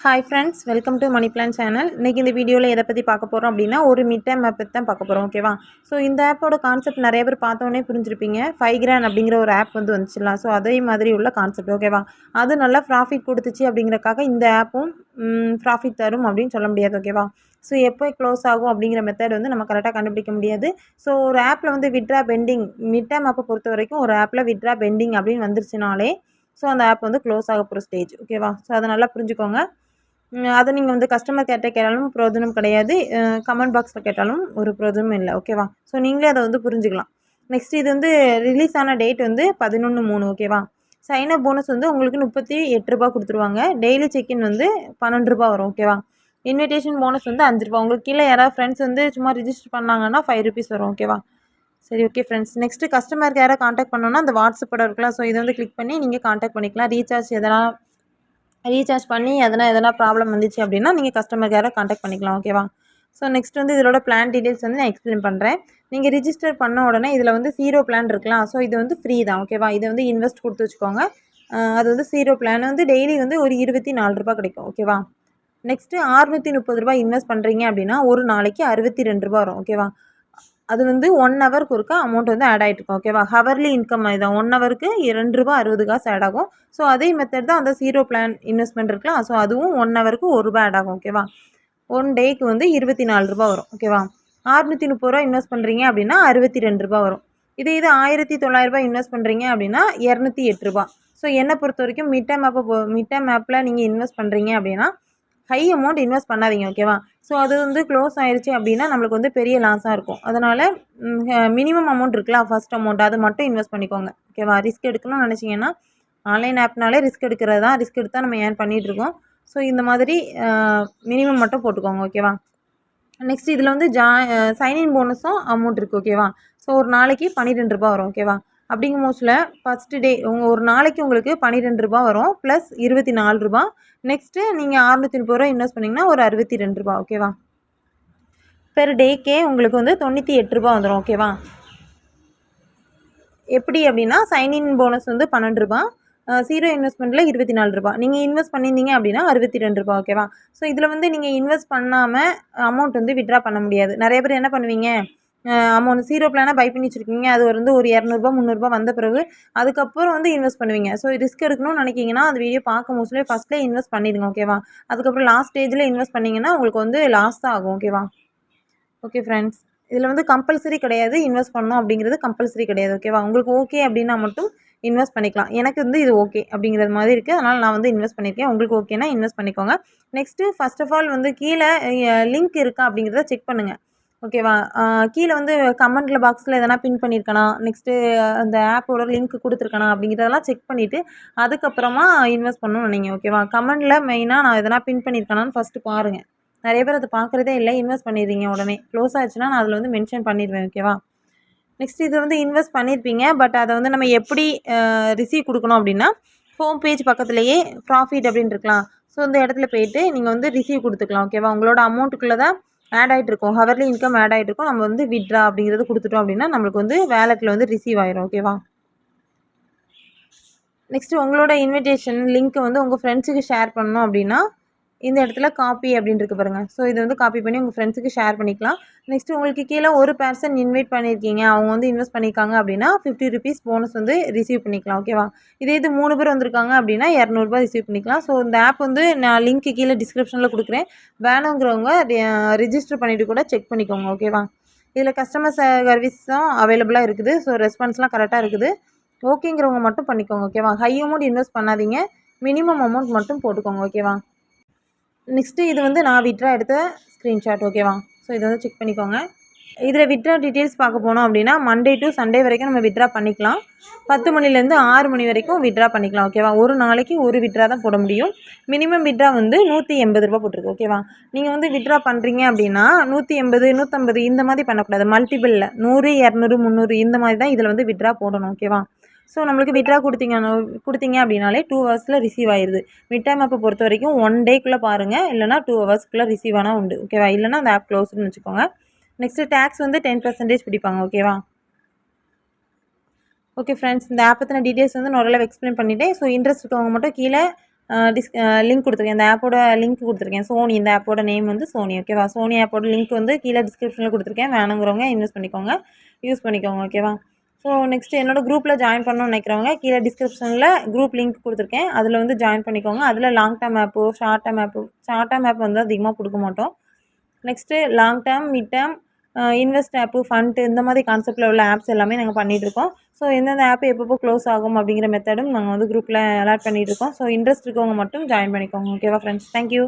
Hi friends welcome to money plan channel இன்றைக்கி இந்த வீடியோவில் எதை பற்றி பார்க்க போகிறோம் அப்படின்னா ஒரு மிட் டைம் ஆப் தான் பார்க்க போகிறோம் ஓகேவா ஸோ இந்த ஆப்போட கான்செப்ட் நிறைய பேர் பார்த்தோன்னே புரிஞ்சிருப்பீங்க. ஃபைவ் கிரான் அப்படிங்கிற ஒரு ஆப் வந்து வந்துச்சுலாம் ஸோ அதே மாதிரி உள்ள கான்செப்ட் ஓகேவா அது நல்லா ப்ராஃபிட் கொடுத்துச்சு அப்படிங்கிறக்காக இந்த ஆப்பும் ப்ராஃபிட் தரும் அப்படின்னு சொல்ல முடியாது ஓகேவா ஸோ எப்போ க்ளோஸ் ஆகும் அப்படிங்கிற மெத்தட் வந்து நம்ம கரெக்டாக கண்டுபிடிக்க முடியாது. ஸோ ஒரு ஆப்பில் வந்து விட்ரா பெண்டிங் மிட் டைம் ஆப்பை பொறுத்த வரைக்கும் ஒரு ஆப்பில் விட்ரா பெண்டிங் அப்படின்னு வந்துருச்சுனாலே ஸோ அந்த ஆப் வந்து க்ளோஸ் ஆக போகிற ஸ்டேஜ் ஓகேவா ஸோ அதை நல்லா புரிஞ்சுக்கோங்க. அதை நீங்கள் வந்து கஸ்டமர் கேட்ட கேட்டாலும் பிரோஜனம் கிடையாது. கமெண்ட் பாக்ஸில் கேட்டாலும் ஒரு பிரயோஜனமும் இல்லை. ஓகேவா ஸோ நீங்களே அதை வந்து புரிஞ்சுக்கலாம். நெக்ஸ்ட் இது வந்து ரிலீஸ் ஆன டேட் வந்து பதினொன்று மூணு. ஓகேவா சைன் போனஸ் வந்து உங்களுக்கு முப்பத்தி எட்டு ரூபா கொடுத்துருவாங்க. டெய்லி செக்இன் வந்து பன்னெண்டு ரூபா வரும். ஓகேவா இன்விடேஷன் போனஸ் வந்து அஞ்சு ரூபா உங்களுக்கு கீழே யாராவது ஃப்ரெண்ட்ஸ் வந்து சும்மா ரிஜிஸ்டர் பண்ணாங்கன்னா ஃபைவ் ருபீஸ் வரும். ஓகேவா சரி ஓகே ஃப்ரெண்ட்ஸ் நெக்ஸ்ட்டு கஸ்டமருக்கு யாராவது காண்டாக்ட் பண்ணோன்னா அந்த வாட்ஸ்அப்போட இருக்கலாம். ஸோ இதை வந்து கிளிக் பண்ணி நீங்கள் காண்டாக்ட் பண்ணிக்கலாம். ரீசார்ஜ் எதனா ரீசார்ஜ் பண்ணி எதனா எதனா ப்ராப்ளம் வந்துச்சு அப்படின்னா நீங்கள் கஸ்டமர் கேரை காண்டாக்ட் பண்ணிக்கலாம் ஓகேவா ஸோ நெக்ஸ்ட் வந்து இதோட பிளான் டீடைல்ஸ் வந்து நான் எக்ஸ்பிளைன் பண்ணுறேன் நீங்கள் ரிஜிஸ்டர் பண்ண உடனே இதில் வந்து ஜீரோ பிளான் இருக்கலாம். ஸோ இது வந்து ஃப்ரீ தான் ஓகேவா இதை வந்து இன்வெஸ்ட் கொடுத்து வச்சுக்கோங்க. அது வந்து ஜீரோ பிளான் வந்து டெய்லி வந்து ஒரு இருபத்தி நாலு கிடைக்கும் ஓகேவா நெக்ஸ்ட்டு அறுநூற்றி முப்பது ரூபாய் இன்வெஸ்ட் பண்ணுறீங்க அப்படின்னா ஒரு நாளைக்கு அறுபத்தி ரெண்டு ரூபா வரும் ஓகேவா அது வந்து ஒன் ஹவருக்கு ஒருக்கா அமௌண்ட் வந்து ஆட் ஆகிட்டு இருக்கும் ஓகேவா ஹவர்லி இன்கம் இதான் ஒன் ஹவருக்கு ரெண்டு ரூபா அறுபது காசு ஆட் ஆகும். ஸோ அதே மெத்தட் தான் அந்த ஜீரோ பிளான் இன்வெஸ்ட்மெண்ட் இருக்கலாம் ஸோ அதுவும் ஒன் ஹவருக்கு ஒரு ரூபா ஆட் ஆகும் ஓகேவா ஒன் டேக்கு வந்து இருபத்தி நாலு ரூபா வரும் ஓகேவா அறுநூற்றி முப்பது ரூபா இன்வெஸ்ட் பண்ணுறீங்க அப்படின்னா அறுபத்தி ரெண்டு ரூபா வரும். இதே இது ஆயிரத்தி தொள்ளாயிரரூபா இன்வெஸ்ட் பண்ணுறீங்க அப்படின்னா இரநூத்தி எட்டு ரூபா ஸோ என்னை பொறுத்த வரைக்கும் மிட் மேப்பை ஆப்பை மிட் டைம் ஆப்பில் நீங்கள் இன்வெஸ்ட் பண்ணுறீங்க அப்படின்னா ஹை அமௌண்ட் இன்வெஸ்ட் பண்ணாதீங்க ஓகேவா ஸோ அது வந்து க்ளோஸ் ஆயிடுச்சு அப்படின்னா நம்மளுக்கு வந்து பெரிய லாஸாக இருக்கும். அதனால் மினிமம் அமௌண்ட் இருக்குல்ல ஃபஸ்ட் அமௌண்ட் அது மட்டும் இன்வெஸ்ட் பண்ணிக்கோங்க ஓகேவா ரிஸ்க் எடுக்கணும்னு நினச்சிங்கன்னா ஆன்லைன் ஆப்னாலே ரிஸ்க் எடுக்கிறது தான் ரிஸ்க் எடுத்தால் நம்ம ஏன் பண்ணிகிட்ருக்கோம் ஸோ இந்த மாதிரி மினிமம் மட்டும் போட்டுக்கோங்க ஓகேவா நெக்ஸ்ட் இதில் வந்து ஜா சைன்இன் போனஸும் அமௌண்ட் இருக்குது ஓகேவா ஸோ ஒரு நாளைக்கு பன்னிரெண்டு ரூபா வரும் ஓகேவா அப்படிங்கும் மோஸ்டில் ஃபஸ்ட்டு டே உங்கள் ஒரு நாளைக்கு உங்களுக்கு பன்னிரெண்டு ரூபா வரும் ப்ளஸ் இருபத்தி நாலு ரூபா. நெக்ஸ்ட்டு நீங்கள் அறுநூற்றி முப்பது ரூபா இன்வெஸ்ட் பண்ணிங்கன்னா ஒரு அறுபத்தி ரெண்டு ரூபா ஓகேவா பெர் டேக்கே உங்களுக்கு வந்து தொண்ணூற்றி எட்டு ரூபா வந்துடும் ஓகேவா எப்படி அப்படின்னா சைன்இன் போனஸ் வந்து பன்னெண்டு ரூபா ஜீரோ இன்வெஸ்ட்மெண்ட்டில் இருபத்தி நாலு ரூபா. நீங்கள் இன்வெஸ்ட் பண்ணியிருந்தீங்க அப்படின்னா அறுபத்தி ரெண்டு ரூபா ஓகேவா ஸோ இதில் வந்து நீங்கள் இன்வெஸ்ட் பண்ணாமல் அமௌண்ட் வந்து விட்ரா பண்ண முடியாது. நிறைய பேர் என்ன பண்ணுவீங்க? அமௌண்ட் ஜீரோ பிளானாக பை பண்ணி வச்சுருக்கீங்க. அது வந்து ஒரு இரநூறுபா முந்நூறுபா வந்த பிறகு அதுக்கப்புறம் வந்து இன்வெஸ்ட் பண்ணுவீங்க. ஸோ ரிஸ்க் எடுக்கணும்னு நினைக்கிங்கன்னா அந்த வீடியோ பார்க்க மோஸ்ட்லி ஃபஸ்ட்லேயே இன்வெஸ்ட் பண்ணிடுங்க ஓகேவா அதுக்கப்புறம் லாஸ்ட் ஸ்டேஜில் இன்வெஸ்ட் பண்ணிங்கன்னா உங்களுக்கு வந்து லாஸ் தான் ஆகும் ஓகேவா ஓகே ஃப்ரெண்ட்ஸ் இதில் வந்து கம்பல்சரி கிடையாது இன்வெஸ்ட் பண்ணணும் அப்படிங்கிறது கம்பல்சரி கிடையாது ஓகேவா உங்களுக்கு ஓகே அப்படின்னா மட்டும் இன்வெஸ்ட் பண்ணிக்கலாம். எனக்கு வந்து இது ஓகே அப்படிங்கிறது மாதிரி இருக்குது அதனால் நான் வந்து இன்வெஸ்ட் பண்ணியிருக்கேன் உங்களுக்கு ஓகேனா இன்வெஸ்ட் பண்ணிக்கோங்க. நெக்ஸ்ட்டு ஃபர்ஸ்ட் ஆஃப் ஆல் வந்து கீழே லிங்க் இருக்கா அப்படிங்கிறத செக் பண்ணுங்கள் ஓகேவா? கீழே வந்து கமெண்ட்டில் பாக்ஸில் எதனா பின் பண்ணியிருக்கனா நெக்ஸ்ட்டு அந்த ஆப்போட லிங்க் கொடுத்துருக்கனா? அப்படிங்கிறதெல்லாம் செக் பண்ணிவிட்டு அதுக்கப்புறமா இன்வெஸ்ட் பண்ணணும் நீங்கள் ஓகேவா? கமெண்டில் மெயினாக நான் எதனா பின் பண்ணியிருக்கேனான்னு ஃபஸ்ட்டு பாருங்கள் நிறைய பேர் அதை பார்க்குறதே இல்லை இன்வெஸ்ட் பண்ணிடுறீங்க உடனே. க்ளோஸ் ஆச்சுன்னா நான் அதில் வந்து மென்ஷன் பண்ணிடுவேன் ஓகேவா? நெக்ஸ்ட் இது வந்து இன்வெஸ்ட் பண்ணியிருப்பீங்க பட் அதை வந்து நம்ம எப்படி ரிசீவ் கொடுக்கணும் அப்படின்னா ஹோம் பேஜ் பக்கத்துலேயே ப்ராஃபிட் அப்படின்னு இருக்கலாம். ஸோ இந்த இடத்துல போயிட்டு நீங்கள் வந்து ரிசீவ் கொடுத்துக்கலாம் ஓகேவா? உங்களோட அமௌண்ட்டுக்குள்ளே தான் ஆட் ஆகிட்டு இருக்கும். ஹவர்லி இன்கம் ஆட் ஆகிட்டு இருக்கும். நம்ம வந்து விட்ரா அப்படிங்கிறது கொடுத்துட்டோம் அப்படின்னா நம்மளுக்கு வந்து வேலெட்டில் வந்து ரிசீவ் ஆயிரும். ஓகேவா நெக்ஸ்ட்டு உங்களோட இன்விடேஷன் லிங்க்கை வந்து உங்கள் ஃப்ரெண்ட்ஸுக்கு ஷேர் பண்ணணும் அப்படின்னா இந்த இடத்துல காப்பி அப்படின்னு பாருங்கள் ஸோ இதை வந்து காப்பி பண்ணி உங்கள் ஃப்ரெண்ட்ஸுக்கு ஷேர் பண்ணிக்கலாம். நெக்ஸ்ட்டு உங்களுக்கு கீழே ஒரு பர்சன் இன்வைட் பண்ணியிருக்கீங்க. அவங்க வந்து இன்வெஸ்ட் பண்ணியிருக்காங்க அப்படின்னா ஃபிஃப்டி ருபீஸ் போனஸ் வந்து ரிசீவ் பண்ணிக்கலாம். ஓகேவா இதே இது மூணு பேர் வந்திருக்காங்க அப்படின்னா இரநூறுபா ரிசீவ் பண்ணிக்கலாம். ஸோ இந்த ஆப் வந்து நான் லிங்க்கு கீழே டிஸ்கிரிப்ஷனில் கொடுக்குறேன். வேணுங்கிறவங்க ரிஜிஸ்டர் பண்ணிவிட்டு கூட செக் பண்ணிக்கோங்க. ஓகேவா இதில் கஸ்டமர் சர்வீஸும் அவைலபிளாக இருக்குது. ஸோ ரெஸ்பான்ஸ்லாம் கரெக்டாக இருக்குது. ஓகேங்கிறவங்க மட்டும் பண்ணிக்கோங்க. ஓகேவா ஹை அமௌண்ட் இன்வெஸ்ட் பண்ணாதீங்க. மினிமம் அமௌண்ட் மட்டும் போட்டுக்கோங்க. ஓகேவா நெக்ஸ்ட்டு இது வந்து நான் விட்ரா எடுத்த ஸ்க்ரீன்ஷாட் ஓகேவா ஸோ இதை வந்து செக் பண்ணிக்கோங்க. இதில் விட்ரா டீட்டெயில்ஸ் பார்க்க போனோம் அப்படின்னா மண்டே டு சண்டே வரைக்கும் நம்ம விட்ரா பண்ணிக்கலாம். பத்து மணிலேருந்து ஆறு மணி வரைக்கும் விட்ரா பண்ணிக்கலாம் ஓகேவா ஒரு நாளைக்கு ஒரு விட்ரா தான் போட முடியும். மினிமம் விட்ரா வந்து நூற்றி எண்பது ரூபா போட்டிருக்கு ஓகேவா நீங்கள் வந்து விட்ரா பண்ணுறீங்க அப்படின்னா நூற்றி எண்பது நூற்றம்பது இந்த மாதிரி பண்ணக்கூடாது. மல்டிபிளில் நூறு இரநூறு முந்நூறு இந்த மாதிரி தான் இதில் வந்து விட்ரா போடணும் ஓகேவா ஸோ நம்மளுக்கு விட்ரா கொடுத்தீங்க கொடுத்தீங்க அப்படின்னாலே டூ ஹவர்ஸில் ரிசீவ் ஆயிடுது மிட் டைம் பொறுத்த வரைக்கும் ஒன் டேக்குள்ளே பாருங்கள் இல்லைனா டூ ஹவர்ஸ்க்குள்ளே ரிசீவ் ஆனால் உண்டு. ஓகேவா இல்லைனா அந்த ஆப் க்ளோஸ்னு வச்சுக்கோங்க. நெக்ஸ்ட்டு டேக்ஸ் வந்து டென் பர்சன்டேஜ் பிடிப்பாங்க. ஓகேவா ஓகே ஃப்ரெண்ட்ஸ் இந்த ஆப் பற்றின டீட்டெயில்ஸ் வந்து நான் ஓரளவு எக்ஸ்பிளைன் பண்ணிட்டேன். ஸோ இன்ட்ரெஸ்ட் இருக்கவங்க மட்டும் கீழே டிஸ் லிங்க் கொடுத்துருக்கேன் இந்த ஆப்போட லிங்க் கொடுத்துருக்கேன். சோனி இந்த ஆப்போட நேம் வந்து சோனி ஓகேவா சோனி ஆப்போட லிங்க் வந்து கீழே டிஸ்கிரிப்ஷனில் கொடுத்துருக்கேன். வேணுங்கிறவங்க இன்வெஸ்ட் பண்ணிக்கோங்க. யூஸ் பண்ணிக்கோங்க. ஓகேவா ஸோ நெக்ஸ்ட் என்னோட குரூப்பில் ஜாயின் பண்ணணும்னு நினைக்கிறவங்க கீழே டிஸ்கிரிப்ஷனில் குரூப் லிங்க் கொடுத்துருக்கேன். அதில் வந்து ஜாயின் பண்ணிக்கோங்க. அதில் லாங் டேர்ம் ஆப்போ short term app short term app வந்து அதிகமாக கொடுக்க மாட்டோம். Next long term mid term invest app fund இந்த மாதிரி கான்செப்ட்டில் உள்ள ஆப்ஸ் எல்லாமே நாங்கள் பண்ணிகிட்ருக்கோம் ஸோ எந்தெந்த ஆப் எப்பப்போ க்ளோஸ் ஆகும் அப்படிங்கிற மெத்தடும் நாங்கள் வந்து குரூப்பில் அலாட் பண்ணிகிட்ருக்கோம் ஸோ இன்ட்ரெஸ்ட் இருக்கவங்க மட்டும் ஜாயின் பண்ணிக்கோங்க. ஓகேவா ஃப்ரெண்ட்ஸ் தேங்க்யூ